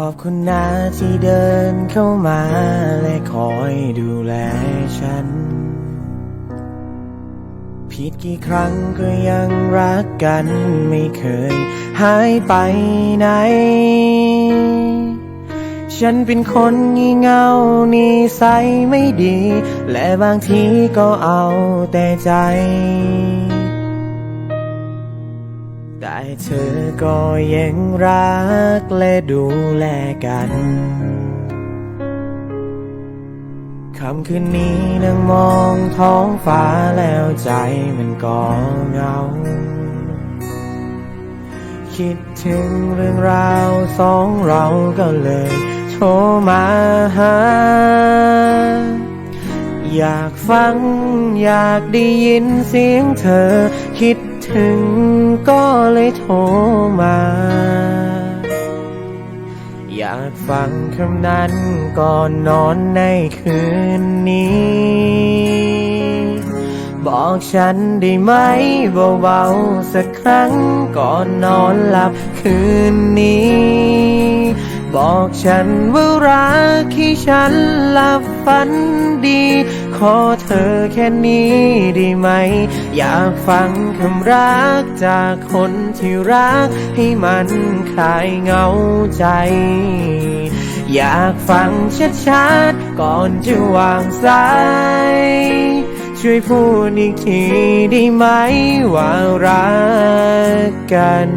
ขอบคุณนะที่เดินเข้ามา และคอยดูแลฉัน ผิดกี่ครั้งก็ยังรักกันไม่เคยหายไปไหน ฉันเป็นคนงี่เง่านิสัยไม่ดี และบางทีก็เอาแต่ใจ แต่เธอก็ยังรักและดูแลกันคำคืนนี้นั่งมองท้องฟ้าแล้วใจมันก็เหงา คิดถึงเรื่องราวสองเราก็เลยโทรมาหา อยากฟังอยากได้ยินเสียงเธอคิด ถึงก็เลยโทรมา อยากฟังคำนั้นก่อนนอนในคืนนี้ บอกฉันได้ไหมเบาๆสักครั้งก่อนนอนหลับคืนนี้ บอกฉันว่ารักให้ฉันหลับฝันดี ขอเธอแค่นี้ได้ไหม อยากฟังคำรักจากคนที่รัก ให้มันคลายเหงาใจ อยากฟังชัดๆก่อนจะวางสายช่วยพูดอีกทีได้ไหมว่ารักกัน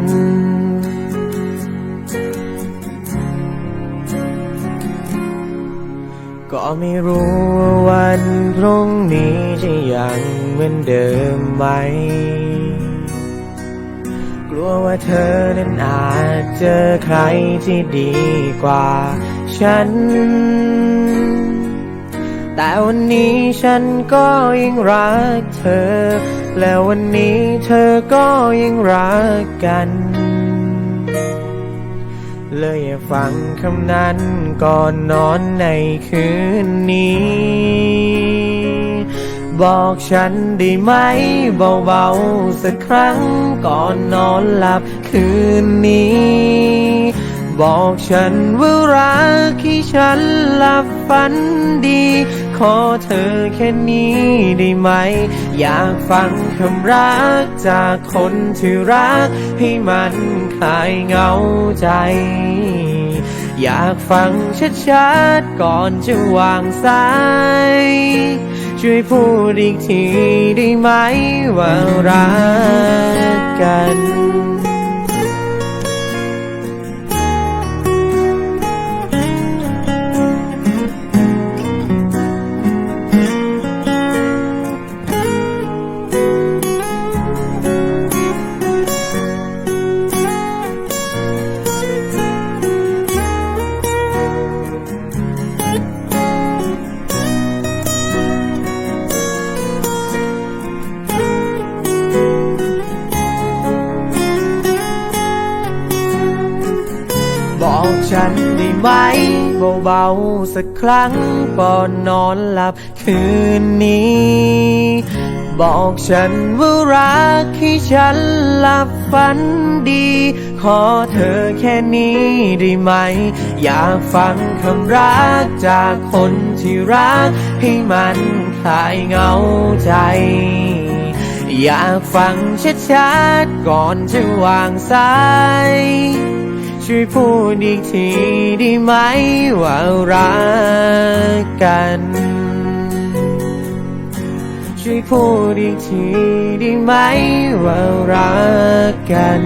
ไม่รู้ว่าวันพรุ่งนี้จะยังเหมือนเดิมไหม กลัวว่าเธอนั้นอาจเจอใครที่ดีกว่าฉัน แต่วันนี้ฉันก็ยังรักเธอ และวันนี้เธอก็ยังรักกัน เลยฟังคำนั้นก่อนนอนในคืนนี้ บอกฉันได้ไหมเบาๆสักครั้งก่อนนอนหลับคืนนี้ บอกฉันว่ารักให้ฉันหลับฝันดี ขอเธอแค่นี้ได้ไหม อยากฟังคำรักจากคนที่รัก ให้มันคลายเหงาใจ อยากฟังชัดๆก่อนจะวางสายช่วยพูดอีกทีได้ไหมว่ารักกัน บอกฉันได้ไหม เบาๆสักครั้งก่อนนอนหลับคืนนี้ บอกฉันว่ารักให้ฉันหลับฝันดี ขอเธอแค่นี้ได้ไหม อยากฟังคำรักจากคนที่รัก ให้มันคลายเหงาใจอยากฟังชัดๆก่อนจะวางสาย ช่วยพูดอีกทีได้ไหมว่ารักกัน ช่วยพูดอีกทีได้ไหมว่ารักกัน